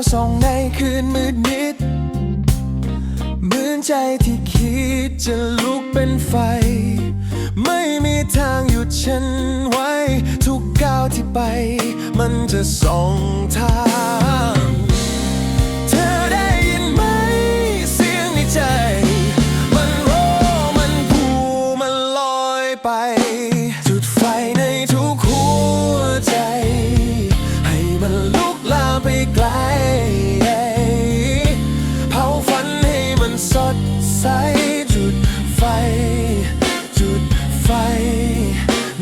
วส่องในคืนมืดมิดเหมือนใจที่คิดจะลุกเป็นไฟ ไม่มีทางหยุดฉันไว้ ทุกก้าวที่ไป มันจะส่องทางไปจุดไฟในทุกหัวใจ ให้มันลุกลามไปไกล เผาฝันให้มันสดใส จุดไฟ จุดไฟ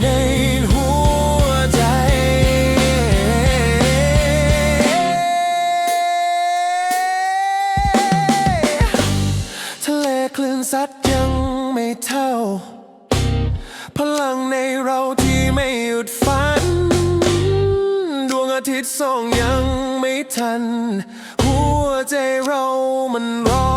ในหัวใจ ทะเลคลื่นซัดยังไม่เท่า พลังในเราที่ไม่หยุดฝัน ดวงอาทิตย์ส่องยัง ทัน หัวใจเรามันร้อน